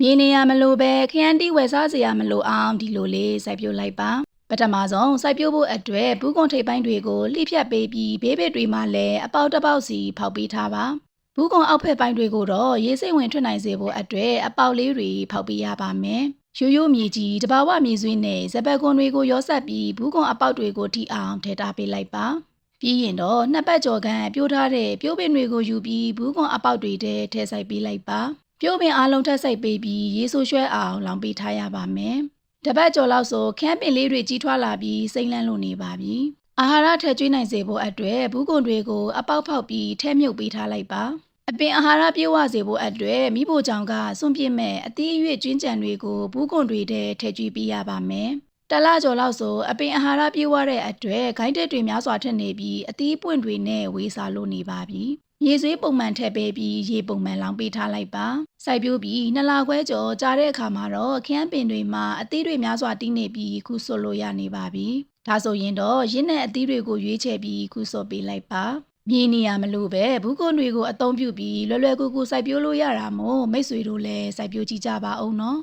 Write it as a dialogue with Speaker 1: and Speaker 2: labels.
Speaker 1: မြေနေရမလို့ပဲခရမ်းတီးဝယ်စားစရာမလိုအောင်ဒီလိုလေးစိုက်ပျိုးလိုက်ပါပထမဆုံးစိုက်ပျိုးဖို့အတွက်ဘူးကွန်ထိပ်ပိုင်းတွေကိုလှိဖြတ်ပေးပြီးဘေးဘက်တွေမှာလည်းအပေါက်တစ်ပေါက်စီဖောက်ပေးထားပါဘူးကွန်အောက်ဖက်ပိုင်းတွေကိုတော့ရေစိမ့်ဝင်ထွက်နိုင်စေဖို့အတွက်အပေါက်လေးတွေဖောက်ပေးရပါမယ်ရိုးရိုးမြေကြီးတဘာဝမြေဆွေးနဲ့ဇပက်ကွန်တွေကိုရောဆက်ပြီးဘူးကွန်အပေါက်တွေကိုထိအောင်ထည့်ထားပေးလိုက်ပါပြီးရင်တော့နှစ်ပတ်ကျော်ခန့်ပြိုးထားတဲ့ပြိုးပင်တွေကိုယူပြီးဘူးကွန်အပေါက်တွေထဲထည့်ဆိုင်ပေးလိုက်ပါ ပြိုးပင်အားလုံးထည့်ဆိုင်ပေးပြီးရေဆိုရွှဲအောင်လောင်ပေးထားရပါမယ်တပတ်ကျော်လောက်ဆိုခန်းပင်လေးတွေကြီးထွားလာပြီးစိမ့်လန်းလို့နေပါပြီအာဟာရထည့်ကျွေးနိုင်စေဖို့အတွက်ဘူးကွန်တွေကိုအပေါက်ဖောက်ပြီးထဲမြုပ်ပေးထားလိုက်ပါအပင်အာဟာရပြေဝစေဖို့အတွက်မိဖို့ကြောင့်ကစွန့်ပစ်မဲ့အသီးအရွက်ကျွင်းကြံတွေကိုဘူးကွန်တွေထဲထည့်ကျွေးပေးရပါမယ် တလကျော်လောက်ဆိုအပင်အာဟာရပြေဝတဲ့အတွက်ဂိုင်းတက်တွေများစွာထက်နေပြီးအသီးပွင့်တွေနဲ့ဝေးစားလို့နေပါပြီရေဆွေးပုံမှန်ထည့်ပေးပြီးရေပုံမှန်လောင်းပေးထားလိုက်ပါစိုက်ပျိုးပြီးနှစ်လခွဲကျော်ကြာတဲ့အခါမှာတော့ခရမ်းပင်တွေမှာအသီးတွေများစွာတီးနေပြီးခုဆွလို့ရနေပါပြီဒါဆိုရင်တော့ရင်းနဲ့အသီးတွေကိုရွေးချယ်ပြီးခုဆွပေးလိုက်ပါမြေနေရမလို့ပဲဘူးကွန်တွေကိုအသုံးပြုပြီးလွယ်လွယ်ကူကူစိုက်ပျိုးလို့ရတာမို့မိတ်ဆွေတို့လည်းစိုက်ပျိုးကြည့်ကြပါအောင်နော်